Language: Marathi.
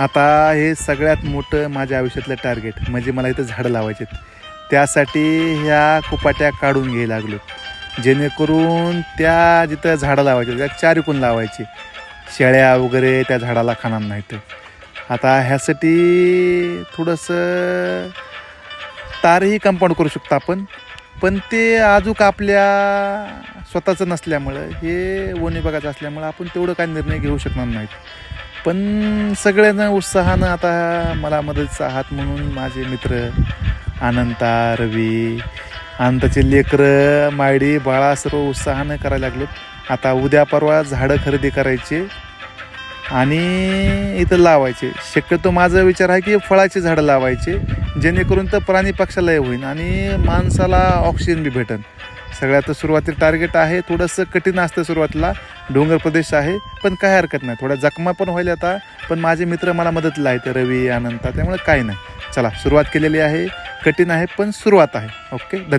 आता हे सगळ्यात मोठं माझ्या आयुष्यातलं टार्गेट म्हणजे मला इथं झाडं लावायचे त्यासाठी ह्या कुपाट्या काढून घ्यायला लागलो. जेणेकरून त्या जिथं झाडं लावायचे त्या चारीकून लावायचे. शेळ्या वगैरे त्या झाडाला खाणार नाहीत. आता ह्यासाठी थोडंसं तारही कंपाऊंड करू शकतो आपण. पण ते अजूक आपल्या स्वतःचं नसल्यामुळं हे वन विभागाचं असल्यामुळं आपण तेवढं काय निर्णय घेऊ शकणार नाहीत. पण सगळ्यांना उत्साहानं आता मला मदतचा हात म्हणून माझे मित्र अनंता रवी अनंताचे लेकरं मायडी बाळा सर्व उत्साहानं करायला लागलो. आता उद्या परवा झाडं खरेदी करायचे आणि इथं लावायचे. शक्यतो माझा विचार आहे की फळाची झाडं लावायचे जेणेकरून तर प्राणी पक्षालाही होईल आणि माणसाला ऑक्सिजन बी भेटेल सगळ्यात सुरुवातीला टार्गेट आहे. थोडंसं कठीण असतं सुरुवातीला. डोंगर प्रदेश आहे. पण काय हरकत नाही. थोड्या जखमा पण होईल आता. पण माझे मित्र मला मदतला आहेत. रवी अनंता. त्यामुळे काही नाही. चला सुरुवात केलेली आहे. कठीण आहे पण सुरुवात आहे. ओके? धन्यवाद.